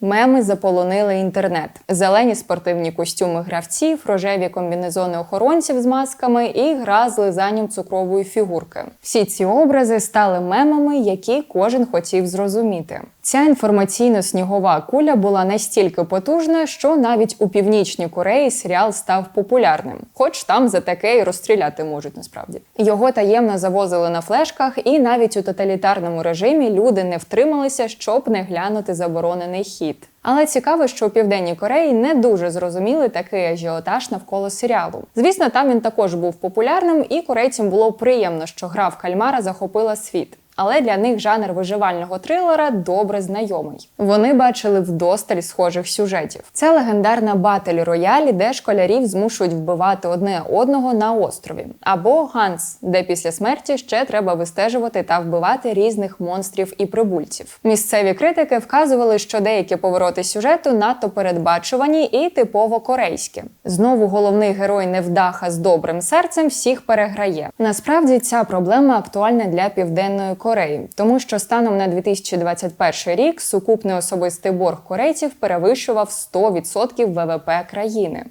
Меми заполонили інтернет. Зелені спортивні костюми гравців, рожеві комбінезони охоронців з масками і гра з лизанням цукрової фігурки. Всі ці образи стали мемами, які кожен хотів зрозуміти. Ця інформаційно-снігова куля була настільки потужна, що навіть у північній Кореї серіал став популярним, хоч там за таке й розстріляти можуть насправді. Його таємно завозили на флешках, і навіть у тоталітарному режимі люди не втрималися, щоб не глянути заборонений хід. Але цікаво, що у південній Кореї не дуже зрозуміли такий ажіотаж навколо серіалу. Звісно, там він також був популярним, і корейцям було приємно, що гра в кальмара захопила світ. Але для них жанр виживального трилера добре знайомий. Вони бачили вдосталь схожих сюжетів. Це легендарна баталь роялі, де школярів змушують вбивати одне одного на острові, або Ганс, де після смерті ще треба вистежувати та вбивати різних монстрів і прибульців. Місцеві критики вказували, що деякі повороти сюжету надто передбачувані і типово корейські. Знову головний герой невдаха з добрим серцем всіх переграє. Насправді ця проблема актуальна для південної Кореї, тому що станом на 2021 рік сукупний особистий борг корейців перевищував 100% ВВП країни.